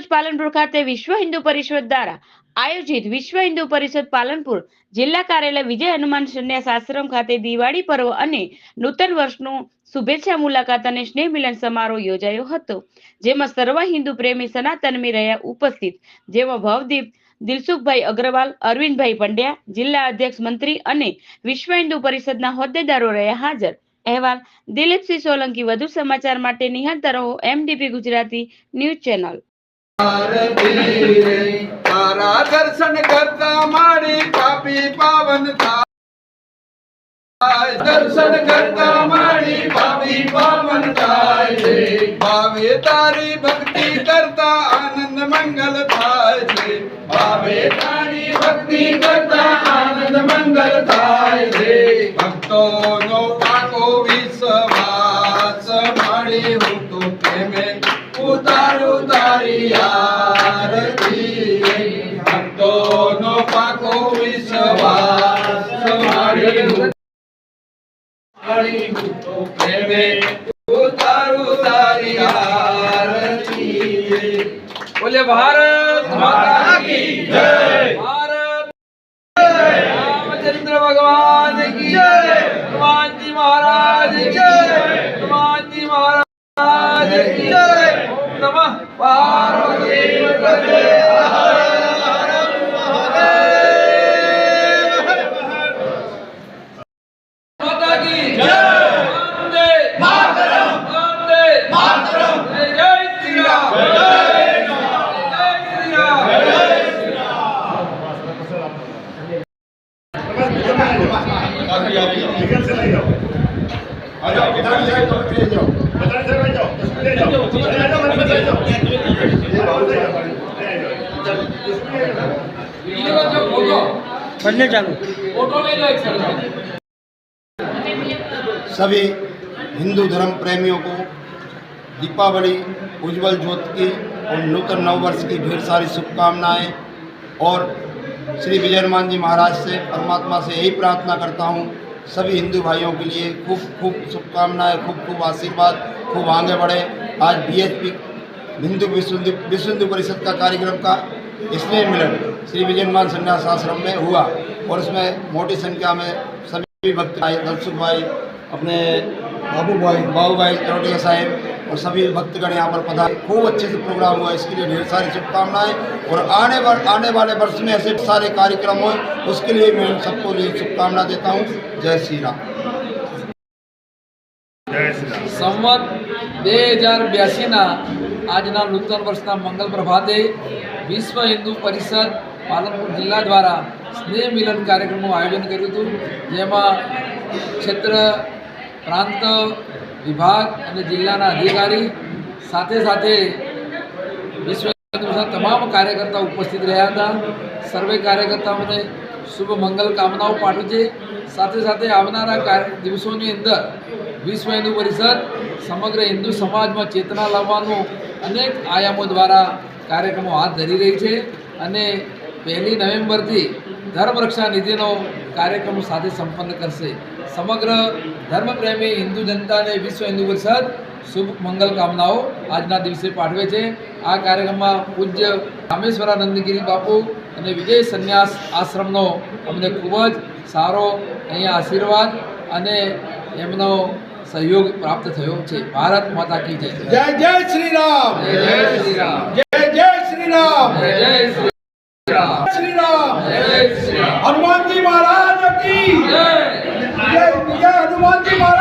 રોજ પાલનપુર ખાતે વિશ્વ હિન્દુ પરિષદ દ્વારા આયોજિત વિશ્વ હિન્દુ પરિષદ પાલનપુર જિલ્લા કાર્યાલય વિજય હનુમાન સંન્યાસ આશ્રમ ખાતે દિવાળી પર્વ અને નૂતન વર્ષનો શુભેચ્છા મુલાકાત અને સ્નેહ મિલન સમારોહ યોજાયો હતો, જેમાં સર્વ હિન્દુ પ્રેમી સનાતનમી રહ્યા ઉપસ્થિત, જેમાં ભવદીપ, દિલસુખભાઈ અગ્રવાલ, અરવિંદભાઈ પંડ્યા, જિલ્લા અધ્યક્ષ મંત્રી અને વિશ્વ હિન્દુ પરિષદના હોદ્દેદારો રહ્યા હાજર. અહેવાલ, દિલીપસિંહ સોલંકી વધુ સમાચાર માટે નિહાળતા રહો, એમડીપી ગુજરાતી ન્યૂઝ ચેનલ. દર્શન કરતા મારી પાપી પાવન થાય. દર્શન કરતા મારી પાપી પાવન થાય છે. ભાવે તારી ભક્તિ કરતા આનંદ મંગલ થાય છે. ભાવે તારી ભક્તિ કરતા આનંદ મંગલ થાય છે. ભક્તોનો પાકો વિશ્વાસ બોલે ભારત, માતા કી જય. ભારત. રામચંદ્ર ભગવાન કી જય. હનુમાનજી મહારાજ જય. હનુમાનજી મહારાજ કી જય. નમઃ. પાર્વતી પતે पढ़ने चालू। सभी हिंदू धर्म प्रेमियों को दीपावली, उज्जवल ज्योति की और नूतन नववर्ष की ढेर सारी शुभकामनाएँ और श्री विजय हनुमान जी महाराज से, परमात्मा से यही प्रार्थना करता हूँ। सभी हिंदू भाइयों के लिए खूब खूब शुभकामनाएँ, खूब खूब आशीर्वाद, खूब आगे बढ़े। आज बीएचपी हिंदू विश्व विश्व हिंदू परिषद का कार्यक्रम का स्नेह मिलन श्री विजय हनुमान संन्यास आश्रम में हुआ और उसमें मोटी संख्या में सभी भक्त आए दलसुख भाई, अपने बाबू भाई बाबू भाई चरोटिया साहेब और सभी भक्तगण यहाँ पर पधारे खूब अच्छे से प्रोग्राम हुआ इसके लिए ढेर सारी शुभकामनाएं और आने वाले आने वाले वर्ष में ऐसे सारे कार्यक्रम हो उसके लिए मैं सबको लिए शुभकामना देता हूँ जय श्री राम સંવત બે હજાર બ્યાસીના આજના નૂતન વર્ષના મંગલ પ્રભાતે વિશ્વ હિન્દુ પરિષદ પાલનપુર જિલ્લા દ્વારા સ્નેહ મિલન કાર્યક્રમનું આયોજન કર્યું હતું જેમાં ક્ષેત્ર પ્રાંત વિભાગ અને જિલ્લાના અધિકારી સાથે સાથે વિશ્વ તમામ કાર્યકર્તાઓ ઉપસ્થિત રહ્યા હતા. સર્વે કાર્યકર્તાઓને શુભ મંગલ કામનાઓ પાઠવું છે. સાથે સાથે આવનારા દિવસોની અંદર વિશ્વ હિન્દુ પરિષદ સમગ્ર હિન્દુ સમાજમાં ચેતના લાવવાનું અનેક આયામો દ્વારા કાર્યક્રમો હાથ ધરી રહી છે અને પહેલી નવેમ્બરથી ધર્મરક્ષા નિધિનો કાર્યક્રમ સાથે સંપન્ન કરશે. સમગ્ર ધર્મપ્રેમી હિન્દુ જનતાને વિશ્વ હિન્દુ પરિષદ શુભ મંગલ કામનાઓ આજના દિવસે પાઠવે છે. આ કાર્યક્રમમાં પૂજ્ય રામેશ્વરાનંદગીરી બાપુ અને વિજય સંન્યાસ આશ્રમનો અમને ખૂબ જ સારો અહીંયા આશીર્વાદ અને એમનો સહયોગ પ્રાપ્ત થયો છે. ભારત માતા કી જય. જય જય શ્રી રામ જય જય શ્રી રામ જય જય શ્રી રામ જય શ્રી રામ શ્રી રામ જય જય શ્રી રામ હનુમાનજી મહારાજ કી જય. જય વિજય હનુમાનજી મહારાજ કી જય